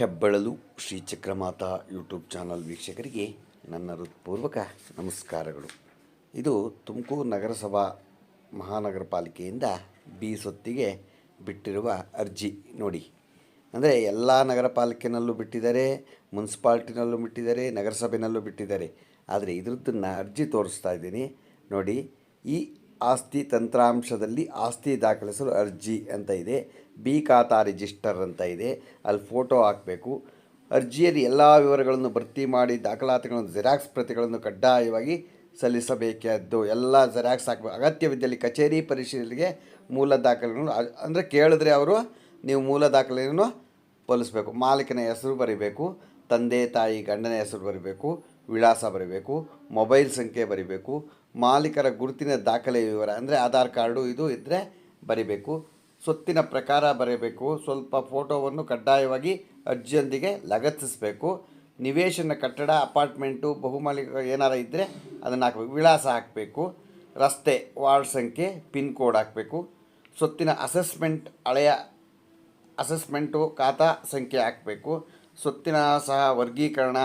ಹೆಬ್ಬಳಲು Shri Chakramata YouTube channel ವೀಕ್ಷಕರಿಗೆ ನನ್ನ ಹೃತ್ಪೂರ್ವಕ ನಮಸ್ಕಾರಗಳು. ಇದು ತುಮಕೂರು ನಗರಸಭಾ ಮಹಾನಗರ ಪಾಲಿಕೆಯಿಂದ ಬಿ ಸೊತ್ತಿಗೆ ಬಿಟ್ಟಿರುವ ಅರ್ಜಿ ನೋಡಿ. ಅಂದರೆ ಎಲ್ಲ ನಗರ ಪಾಲಿಕೆನಲ್ಲೂ ಬಿಟ್ಟಿದ್ದಾರೆ, ಮುನ್ಸಿಪಾಲ್ಟಿನಲ್ಲೂ ಬಿಟ್ಟಿದ್ದಾರೆ, ನಗರಸಭೆನಲ್ಲೂ ಬಿಟ್ಟಿದ್ದಾರೆ. ಆದರೆ ಇದ್ರದ್ದನ್ನು ಅರ್ಜಿ ತೋರಿಸ್ತಾ ಇದ್ದೀನಿ. ನೋಡಿ, ಈ ಆಸ್ತಿ ತಂತ್ರಾಂಶದಲ್ಲಿ ಆಸ್ತಿ ದಾಖಲಿಸಲು ಅರ್ಜಿ ಅಂತ ಇದೆ. ಬಿ ಖಾತಾ ರಿಜಿಸ್ಟರ್ ಅಂತ ಇದೆ. ಅಲ್ಲಿ ಫೋಟೋ ಹಾಕಬೇಕು. ಅರ್ಜಿಯಲ್ಲಿ ಎಲ್ಲ ವಿವರಗಳನ್ನು ಭರ್ತಿ ಮಾಡಿ ದಾಖಲಾತಿಗಳನ್ನು ಜೆರಾಕ್ಸ್ ಪ್ರತಿಗಳನ್ನು ಕಡ್ಡಾಯವಾಗಿ ಸಲ್ಲಿಸಬೇಕಾದ್ದು ಎಲ್ಲ ಜೆರಾಕ್ಸ್ ಹಾಕಬೇಕು. ಅಗತ್ಯವಿದ್ದಲ್ಲಿ ಕಚೇರಿ ಪರಿಶೀಲನೆಗೆ ಮೂಲ ದಾಖಲೆಗಳನ್ನು ಅಂದರೆ ಕೇಳಿದ್ರೆ ಅವರು ನೀವು ಮೂಲ ದಾಖಲೆಯನ್ನು ಪಲಿಸಬೇಕು ಮಾಲೀಕನ ಹೆಸರು ಬರೀಬೇಕು, ತಂದೆ, ತಾಯಿ, ಗಂಡನ ಹೆಸರು ಬರೀಬೇಕು, ವಿಳಾಸ ಬರೀಬೇಕು, ಮೊಬೈಲ್ ಸಂಖ್ಯೆ ಬರೀಬೇಕು, ಮಾಲೀಕರ ಗುರುತಿನ ದಾಖಲೆ ವಿವರ, ಅಂದರೆ ಆಧಾರ್ ಕಾರ್ಡು ಇದು ಇದ್ದರೆ ಬರೀಬೇಕು. ಸ್ವತ್ತಿನ ಪ್ರಕಾರ ಬರೆಯಬೇಕು. ಸ್ವಲ್ಪ ಫೋಟೋವನ್ನು ಕಡ್ಡಾಯವಾಗಿ ಅರ್ಜಿಯೊಂದಿಗೆ ಲಗತ್ತಿಸಬೇಕು. ನಿವೇಶನ ಕಟ್ಟಡ, ಅಪಾರ್ಟ್ಮೆಂಟು, ಬಹುಮಾಲಿಕ ಏನಾರ ಇದ್ದರೆ ಅದನ್ನು ಹಾಕಬೇಕು. ವಿಳಾಸ ಹಾಕಬೇಕು. ರಸ್ತೆ, ವಾರ್ಡ್ ಸಂಖ್ಯೆ, ಪಿನ್ ಕೋಡ್ ಹಾಕಬೇಕು. ಸ್ವತ್ತಿನ ಅಸೆಸ್ಮೆಂಟ್, ಹಳೆಯ ಅಸೆಸ್ಮೆಂಟು, ಖಾತಾ ಸಂಖ್ಯೆ ಹಾಕಬೇಕು. ಸ್ವತ್ತಿನ ಸಹ ವರ್ಗೀಕರಣ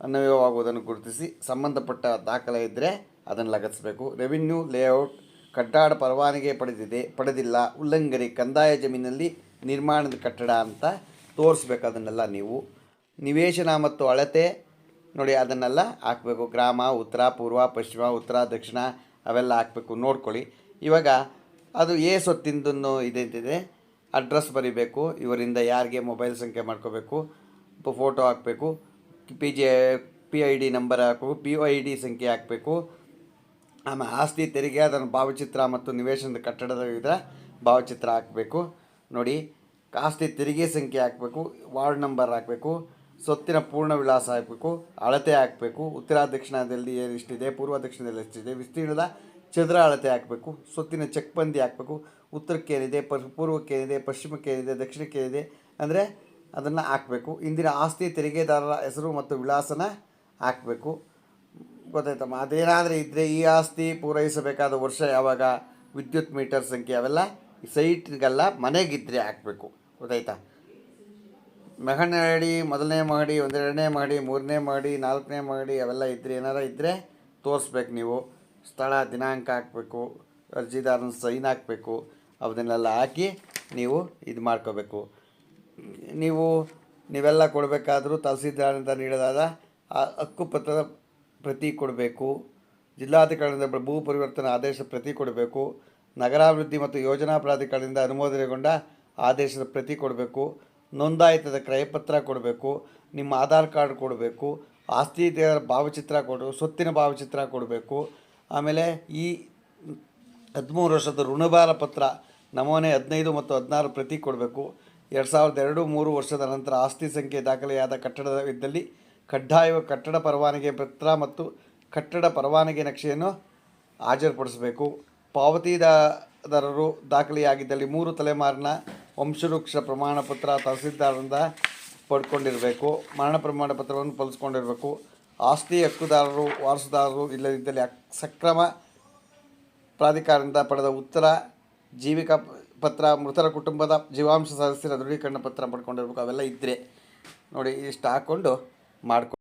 ಅನ್ವಯವಾಗುವುದನ್ನು ಗುರುತಿಸಿ. ಸಂಬಂಧಪಟ್ಟ ದಾಖಲೆ ಇದ್ದರೆ ಅದನ್ನು ಲಗತ್ತಿಸಬೇಕು. ರೆವಿನ್ಯೂ, ಲೇಔಟ್ ಕಟ್ಟಡ ಪರವಾನಗಿ ಪಡೆದಿದೆ, ಪಡೆದಿಲ್ಲ. ಉಲ್ಲಂಘನೆ ಕಂದಾಯ ಜಮೀನಲ್ಲಿ ನಿರ್ಮಾಣದ ಕಟ್ಟಡ ಅಂತ ತೋರಿಸ್ಬೇಕು ಅದನ್ನೆಲ್ಲ ನೀವು. ನಿವೇಶನ ಮತ್ತು ಅಳತೆ ನೋಡಿ ಅದನ್ನೆಲ್ಲ ಹಾಕಬೇಕು. ಗ್ರಾಮ, ಉತ್ತರ, ಪೂರ್ವ, ಪಶ್ಚಿಮ, ಉತ್ತರ, ದಕ್ಷಿಣ ಅವೆಲ್ಲ ಹಾಕಬೇಕು. ನೋಡ್ಕೊಳ್ಳಿ. ಇವಾಗ ಅದು ಏ ಸೊತ್ತಿಂದನ್ನು ಇದೆ ಅಡ್ರೆಸ್ ಬರೀಬೇಕು. ಇವರಿಂದ ಯಾರಿಗೆ ಮೊಬೈಲ್ ಸಂಖ್ಯೆ ಮಾಡ್ಕೋಬೇಕು. ಫೋಟೋ ಹಾಕಬೇಕು. P J P I D number ಹಾಕಬೇಕು. ಪಿ ಐ ಡಿ ಸಂಖ್ಯೆ ಹಾಕಬೇಕು. ಆಮೇಲೆ ಆಸ್ತಿ ತೆರಿಗೆ, ಅದನ್ನು ಭಾವಚಿತ್ರ ಮತ್ತು ನಿವೇಶನದ ಕಟ್ಟಡದ ವಿವಿಧ ಭಾವಚಿತ್ರ ಹಾಕಬೇಕು. ನೋಡಿ, ಆಸ್ತಿ ತೆರಿಗೆ ಸಂಖ್ಯೆ ಹಾಕಬೇಕು, ವಾರ್ಡ್ ನಂಬರ್ ಹಾಕಬೇಕು, ಸ್ವತ್ತಿನ ಪೂರ್ಣ ವಿಳಾಸ ಹಾಕಬೇಕು, ಅಳತೆ ಹಾಕಬೇಕು, ಉತ್ತರ ದಕ್ಷಿಣದಲ್ಲಿ ಎಷ್ಟಿದೆ, ಪೂರ್ವ ದಕ್ಷಿಣದಲ್ಲಿ ಎಷ್ಟಿದೆ, ವಿಸ್ತೀರ್ಣದ ಚದರ ಅಳತೆ ಹಾಕಬೇಕು, ಸ್ವತ್ತಿನ ಚೆಕ್ಬಂದಿ ಹಾಕಬೇಕು, ಉತ್ತರಕ್ಕೆ ಏನಿದೆ, ಪ, ಪೂರ್ವಕ್ಕೆ ಏನಿದೆ, ಪಶ್ಚಿಮಕ್ಕೆ ಏನಿದೆ, ದಕ್ಷಿಣಕ್ಕೆ ಏನಿದೆ, ಅಂದರೆ ಅದನ್ನು ಹಾಕಬೇಕು. ಇಂದಿನ ಆಸ್ತಿ ತೆರಿಗೆದಾರರ ಹೆಸರು ಮತ್ತು ವಿಳಾಸನ ಹಾಕಬೇಕು. ಗೊತ್ತಾಯ್ತಮ್ಮ ಅದೇನಾದರೂ ಇದ್ದರೆ ಈ ಆಸ್ತಿ ಪೂರೈಸಬೇಕಾದ ವರ್ಷ ಯಾವಾಗ? ವಿದ್ಯುತ್ ಮೀಟರ್ ಸಂಖ್ಯೆ ಅವೆಲ್ಲ ಸೈಟ್ಗೆಲ್ಲ ಮನೆಗಿದ್ದರೆ ಹಾಕಬೇಕು. ಗೊತ್ತಾಯ್ತಾ? ಮಾಡಿ ಮೊದಲನೇ ಮಹಡಿ ಒಂದೆರಡನೇ ಮಹಡಿ ಮೂರನೇ ಮಹಡಿ ನಾಲ್ಕನೇ ಮಹಡಿ ಅವೆಲ್ಲ ಇದ್ದರೆ ಏನಾರ ಇದ್ದರೆ ತೋರಿಸ್ಬೇಕು ನೀವು. ಸ್ಥಳ, ದಿನಾಂಕ ಹಾಕಬೇಕು, ಅರ್ಜಿದಾರನ ಸೈನ್ ಹಾಕಬೇಕು, ಅವನ್ನೆಲ್ಲ ಹಾಕಿ ನೀವು ಇದು ಮಾಡ್ಕೋಬೇಕು. ನೀವು ನೀವೆಲ್ಲ ಕೊಡಬೇಕಾದ್ರೂ ತಹಸೀಲ್ದಾರಿಂದ ನೀಡೋದಾದ ಆ ಹಕ್ಕುಪತ್ರದ ಪ್ರತಿ ಕೊಡಬೇಕು. ಜಿಲ್ಲಾಧಿಕಾರಿಗಳಿಂದ ಭೂ ಪರಿವರ್ತನೆ ಆದೇಶ ಪ್ರತಿ ಕೊಡಬೇಕು. ನಗರಾಭಿವೃದ್ಧಿ ಮತ್ತು ಯೋಜನಾ ಪ್ರಾಧಿಕಾರದಿಂದ ಅನುಮೋದನೆಗೊಂಡ ಆದೇಶದ ಪ್ರತಿ ಕೊಡಬೇಕು. ನೋಂದಾಯಿತದ ಕ್ರಯಪತ್ರ ಕೊಡಬೇಕು. ನಿಮ್ಮ ಆಧಾರ್ ಕಾರ್ಡ್ ಕೊಡಬೇಕು. ಆಸ್ತಿ ಭಾವಚಿತ್ರ ಕೊಡು ಸ್ವತ್ತಿನ ಭಾವಚಿತ್ರ ಕೊಡಬೇಕು. ಆಮೇಲೆ ಈ ಹದಿಮೂರು ವರ್ಷದ ಋಣಭಾರ ಪತ್ರ ನಮೂನೆ ಹದಿನೈದು ಮತ್ತು ಹದಿನಾರು ಪ್ರತಿ ಕೊಡಬೇಕು. ಎರಡು ಸಾವಿರದ ಎರಡು ಮೂರು ವರ್ಷದ ನಂತರ ಆಸ್ತಿ ಸಂಖ್ಯೆ ದಾಖಲೆಯಾದ ಕಟ್ಟಡದ ಇದ್ದಲ್ಲಿ ಕಡ್ಡಾಯ ಕಟ್ಟಡ ಪರವಾನಗಿ ಪತ್ರ ಮತ್ತು ಕಟ್ಟಡ ಪರವಾನಗಿ ನಕ್ಷೆಯನ್ನು ಹಾಜರುಪಡಿಸಬೇಕು. ಪಾವತಿದಾರರು ದಾಖಲೆಯಾಗಿದ್ದಲ್ಲಿ ಮೂರು ತಲೆಮಾರಿನ ವಂಶವೃಕ್ಷ ಪ್ರಮಾಣ ಪತ್ರ ತಹಸೀಲ್ದಾರರಿಂದ ಪಡ್ಕೊಂಡಿರಬೇಕು. ಮರಣ ಪ್ರಮಾಣ ಪತ್ರವನ್ನು ಪಲಿಸ್ಕೊಂಡಿರಬೇಕು ಆಸ್ತಿ ಹಕ್ಕುದಾರರು, ವಾರಸುದಾರರು ಇಲ್ಲದಿದ್ದಲ್ಲಿ ಸಕ್ರಮ ಪ್ರಾಧಿಕಾರದಿಂದ ಪಡೆದ ಉತ್ತರ, ಜೀವಿಕಾ ಪತ್ರ, ಮೃತರ ಕುಟುಂಬದ ಜೀವಾಂಶ ಸದಸ್ಯರ ದೃಢೀಕರಣ ಪತ್ರ ಪಡ್ಕೊಂಡಿರಬೇಕು. ಅವೆಲ್ಲ ಇದ್ದರೆ ನೋಡಿ, ಇಷ್ಟು ಹಾಕ್ಕೊಂಡು Marco.